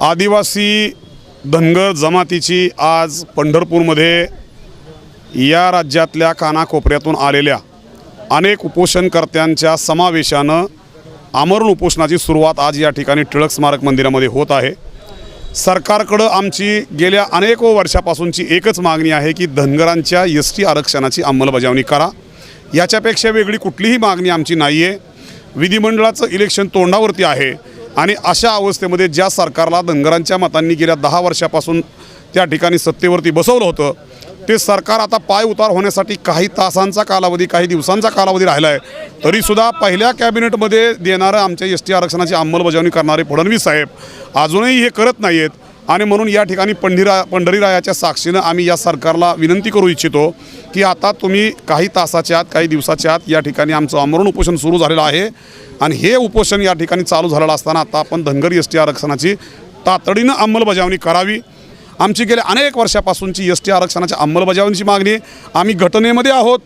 आदिवासी धनगर जमातीची आज पंढरपूरमध्ये या राज्यातल्या कानाकोपऱ्यातून आलेल्या अनेक उपोषणकर्त्यांच्या समावेशानं आमरण उपोषणाची सुरुवात आज या ठिकाणी टिळक स्मारक मंदिरामध्ये होत आहे. सरकारकडं आमची गेल्या अनेको वर्षापासूनची एकच मागणी आहे की धनगरांच्या एस टी आरक्षणाची अंमलबजावणी करा. याच्यापेक्षा वेगळी कुठलीही मागणी आमची नाही आहे विधिमंडळाचं इलेक्शन तोंडावरती आहे. आणि अशा अवस्थेमध्ये ज्या सरकारला धनगरांच्या मतांनी गेल्या दहा वर्षापासून त्या ठिकाणी सत्तेवरती बसवलं होतं ते सरकार आता पाय उतार होण्यासाठी काही तासांचा कालावधी काही दिवसांचा कालावधी राहिला आहे तरीसुद्धा पहिल्या कॅबिनेटमध्ये देणारं आमच्या एस टी आरक्षणाची अंमलबजावणी करणारे फडणवीस साहेब अजूनही हे करत नाही आहेत आणि म्हणून या ठिकाणी पंढीरा पंढरीरायाच्या साक्षीनं आम्ही या सरकारला विनंती करू इच्छितो की आता तुम्ही काही तासाच्या आत काही दिवसाच्या आत या ठिकाणी आमचं आमरण उपोषण सुरू झालेलं आहे. आणि हे उपोषण या ठिकाणी चालू झालेलं असताना आता आपण धनगर एस टी आरक्षणाची तातडीनं अंमलबजावणी करावी. आमची गेल्या अनेक वर्षापासूनची एस टी आरक्षणाच्या अंमलबजावणीची मागणी आम्ही घटनेमध्ये आहोत.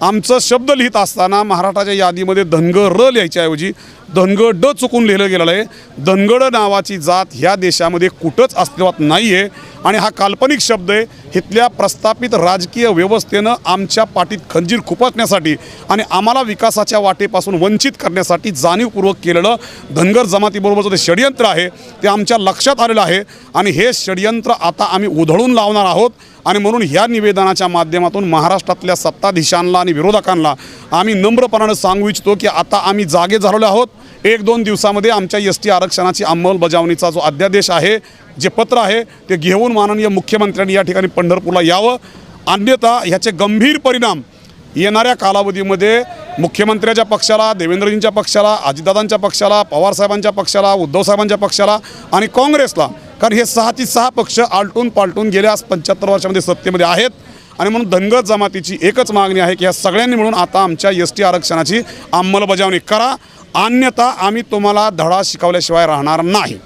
आमचं शब्द लिहित असताना महाराष्ट्राच्या यादीमध्ये धनगर र लिहायच्याऐवजी धनगड ड चुकून लिहिलं गेलेलं आहे. धनगड नावाची जात ह्या देशामध्ये कुठंच अस्तित्वात नाही आहे आणि हा काल्पनिक शब्द आहे इथल्या प्रस्थापित राजकीय व्यवस्थेनं आमच्या पाठीत खंजीर खुपसण्यासाठी आणि आम्हाला विकासाच्या वाटेपासून वंचित करण्यासाठी जाणीवपूर्वक केलेलं धनगर जमातीबरोबरचं जे षडयंत्र आहे ते आमच्या लक्षात आलेलं आहे. आणि हे षडयंत्र आता आम्ही उधळून लावणार आहोत. आणि म्हणून ह्या निवेदनाच्या माध्यमातून महाराष्ट्रातल्या सत्ताधीशांना आणि विरोधकांना आम्ही नम्रपणानं सांगू इच्छितो की आता आम्ही जागे झालेलो आहोत. एक दोन दिवसामध्ये आमच्या एस टी आरक्षणाची अंमलबजावणीचा जो अध्यादेश आहे जे पत्र आहे ते घेऊन माननीय मुख्यमंत्र्यांनी या ठिकाणी पंढरपूरला यावं. अन्यथा ह्याचे गंभीर परिणाम येणाऱ्या कालावधीमध्ये मुख्यमंत्र्याच्या पक्षाला देवेंद्रजींच्या पक्षाला अजितदादांच्या पक्षाला पवारसाहेबांच्या पक्षाला उद्धवसाहेबांच्या पक्षाला आणि काँग्रेसला. कारण हे सहाची सहा पक्ष आलटून पालटून गेल्या पंच्याहत्तर वर्षामध्ये सत्तेमध्ये आहेत. आणि म्हणून धनगर जमातीची एकच मागणी आहे की या सगळ्यांनी मिळून आता आमच्या एस टी आरक्षणाची अंमलबजावणी करा. अन्यथा आम्ही तुम्हाला धडा शिकवल्याशिवाय राहणार नाही.